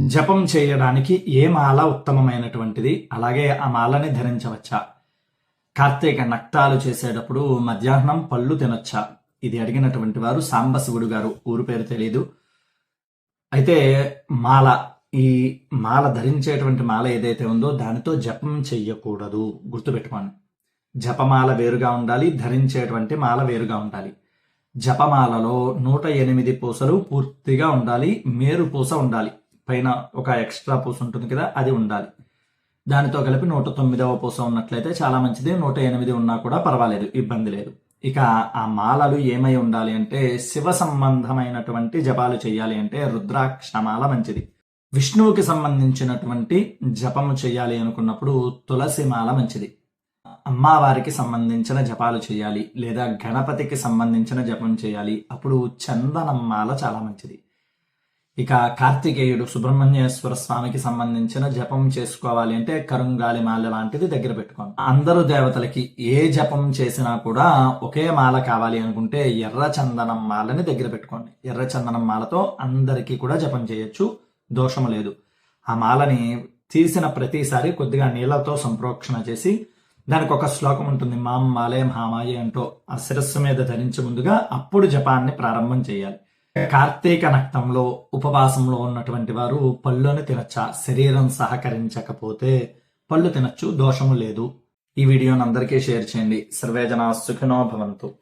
జపం చేయడానికి ఏ మాల ఉత్తమమైనటువంటిది? అలాగే ఆ మాలని ధరించవచ్చా? కార్తీక నక్తాలు చేసేటప్పుడు మధ్యాహ్నం పళ్ళు తినొచ్చా? ఇది అడిగినటువంటి వారు సాంబశివుడు గారు. ఊరు పేరు తెలియదు అయితే మాల ఈ మాల ధరించేటువంటి మాల ఏదైతే ఉందో దానితో జపం చెయ్యకూడదు. గుర్తుపెట్టుకోండి. జపమాల వేరుగా ఉండాలి ధరించేటువంటి మాల వేరుగా ఉండాలి. జపమాలలో నూట ఎనిమిది పూసలు పూర్తిగా ఉండాలి మేరు పూస ఉండాలి. పైన ఒక ఎక్స్ట్రా పూస ఉంటుంది కదా అది ఉండాలి. దానితో కలిపి నూట తొమ్మిదవ పూస ఉన్నట్లయితే చాలా మంచిది. నూట ఎనిమిది ఉన్నా కూడా పర్వాలేదు ఇబ్బంది లేదు. ఇక ఆ మాలలు ఏమై ఉండాలి అంటే శివ సంబంధమైనటువంటి జపాలు చేయాలి అంటే రుద్రాక్షమాల మంచిది. విష్ణువుకి సంబంధించినటువంటి జపము చేయాలి అనుకున్నప్పుడు తులసి మాల మంచిది. అమ్మవారికి సంబంధించిన జపాలు చేయాలి లేదా గణపతికి సంబంధించిన జపం చేయాలి అప్పుడు చందనం మాల చాలా మంచిది. ఇక కార్తికేయుడు సుబ్రహ్మణ్యేశ్వర స్వామికి సంబంధించిన జపం చేసుకోవాలి అంటే కరుంగాలి మాల లాంటిది దగ్గర పెట్టుకోండి. అందరు దేవతలకి ఏ జపం చేసినా కూడా ఒకే మాల కావాలి అనుకుంటే ఎర్ర చందనం మాలని దగ్గర పెట్టుకోండి. ఎర్ర చందనం మాలతో అందరికీ కూడా జపం చేయొచ్చు దోషము లేదు. ఆ మాలని తీసిన ప్రతిసారి కొద్దిగా నీళ్ళతో సంప్రోక్షణ చేసి దానికి ఒక శ్లోకం ఉంటుంది మాం మాలే మామాయే అంటూ ఆ శిరస్సు మీద ధరించి ముందుగా అప్పుడు జపాన్ని ప్రారంభం చేయాలి. కార్తీక నక్తంలో ఉపవాసంలో ఉన్నటువంటి వారు పళ్ళుని తినచ్చా? శరీరం సహకరించకపోతే పళ్ళు తినచ్చు దోషము లేదు. ఈ వీడియోని అందరికీ షేర్ చేయండి. సర్వేజన సుఖినో భవంతు.